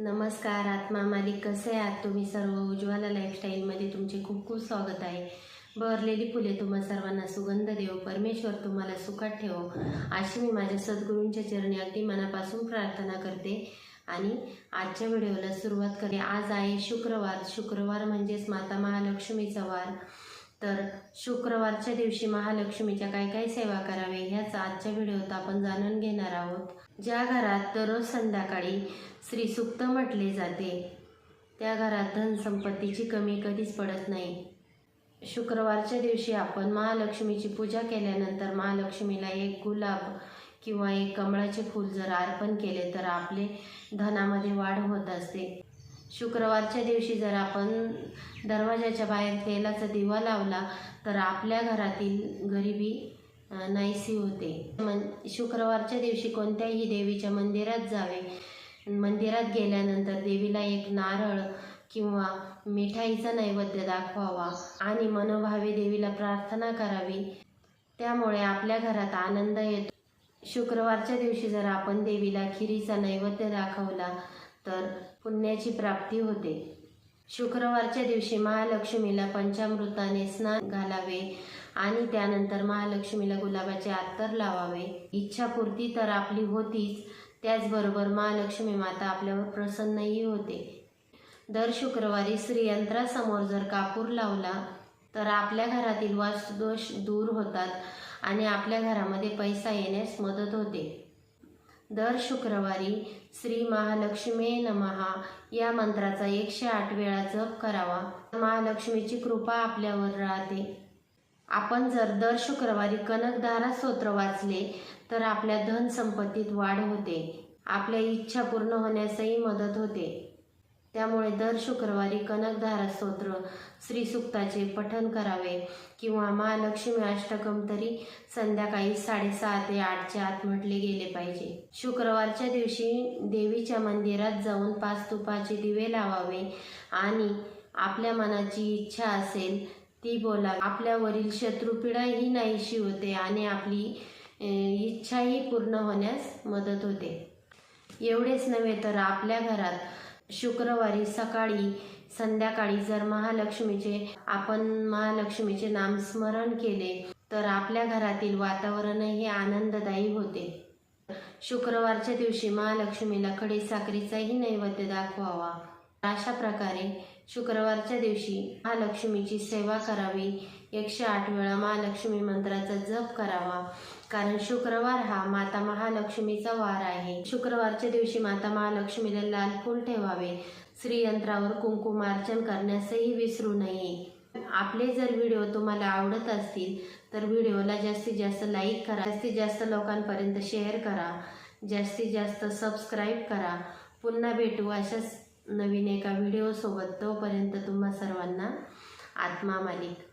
नमस्कार आत्मा मालिक कसे आहात तुम्ही सर्व? उज्ज्वला लाईफस्टाईलमध्ये तुमचे खूप खूप स्वागत आहे. बहरलेली फुले तुम्हा सर्वांना सुगंध देव परमेश्वर तुम्हाला सुखात ठेवो. अशी मी माझ्या सद्गुरूंच्या चरणी अगदी मनापासून प्रार्थना करते आणि आजच्या व्हिडिओला सुरुवात करते. आज आहे शुक्रवार. शुक्रवार म्हणजेच माता महालक्ष्मीचा वार. तर शुक्रवारच्या दिवशी महालक्ष्मीच्या काय काय सेवा करावे ह्याचा आजच्या व्हिडिओत आपण जाणून घेणार आहोत. ज्या घरात दररोज संध्याकाळी श्रीसुक्त म्हटले जाते त्या घरात धनसंपत्तीची कमी कधीच पडत नाही. शुक्रवारच्या दिवशी आपण महालक्ष्मीची पूजा केल्यानंतर महालक्ष्मीला एक गुलाब किंवा एक कमळाचे फूल जर अर्पण केले तर आपले धनामध्ये वाढ होत असते. शुक्रवारच्या दिवशी जर आपण दरवाजाच्या बाहेर तेलाचा दिवा लावला तर आपल्या घरातील गरिबी नाहीसी होते. मन शुक्रवारच्या दिवशी कोणत्याही देवीच्या मंदिरात जावे. मंदिरात गेल्यानंतर देवीला एक नारळ किंवा मिठाईचा नैवेद्य दाखवावा आणि मनोभावे देवीला प्रार्थना करावी. त्यामुळे आपल्या घरात आनंद येतो. शुक्रवारच्या दिवशी जर आपण देवीला खिरीचा नैवेद्य दाखवला तर पुण्याची प्राप्ती होते. शुक्रवारच्या दिवशी महालक्ष्मीला पंचामृताने स्नान घालावे आणि त्यानंतर महालक्ष्मीला गुलाबाचे अत्तर लावावे. इच्छापूर्ती तर आपली होतीच त्याचबरोबर महालक्ष्मी माता आपल्यावर प्रसन्नही होते. दर शुक्रवारी श्रीयंत्रासमोर जर कापूर लावला तर आपल्या घरातील वास्तुदोष दूर होतात आणि आपल्या घरामध्ये पैसा येण्यास मदत होते. दर शुक्रवारी श्री महालक्ष्मी नमहा. या मंत्राचा एकशे आठ वेळा जप करावा. महालक्ष्मीची कृपा आपल्यावर राहते. आपण जर दर शुक्रवारी कनकधारा स्तोत्र वाचले तर आपल्या धनसंपत्तीत वाढ होते. आपल्या इच्छा पूर्ण होण्यासही मदत होते. त्यामुळे दर शुक्रवारी कनकधारा स्तोत्र श्री सुक्ताचे करावे किंवा महालक्ष्मी अष्टकम तरी संध्याकाळी साडेसहा ते आठच्या आत म्हटले गेले पाहिजे. शुक्रवारच्या दिवशी देवीच्या मंदिरात जाऊन पाच तुपाचे दिवे लावावे आणि आपल्या मनाची इच्छा असेल ती बोला. आपल्यावरील शत्रुपीडाही नाहीशी होते आणि आपली इच्छाही पूर्ण होण्यास मदत होते. एवढेच नव्हे तर आपल्या घरात शुक्रवारी सकाळी संध्याकाळी जर महालक्ष्मीचे आपण महालक्ष्मीचे नामस्मरण केले तर आपल्या घरातील वातावरणही आनंददायी होते. शुक्रवारच्या दिवशी महालक्ष्मीला खडी साखरेचाही नैवेद्य दाखवावा. अशा प्रकारे शुक्रवारच्या दिवशी महालक्ष्मीची सेवा करावी. एकशे आठ वेळा महालक्ष्मी मंत्राचा जप करावा. कारण शुक्रवार हा माता महालक्ष्मीचा वार आहे. शुक्रवारच्या दिवशी माता महालक्ष्मीला लाल फूल ठेवावे. श्रीयंत्रावर कुंकुमार्चन करण्यासही विसरू नये. आपले जर व्हिडिओ तुम्हाला आवडत असतील तर व्हिडिओला जास्तीत जास्त लाईक करा. जास्तीत जास्त लोकांपर्यंत शेअर करा. जास्तीत जास्त सबस्क्राईब करा. पुन्हा भेटू अशाच नवीन एका व्हिडिओसोबत तोपर्यंत तुम्हा सर्वांना आत्मा मालिक.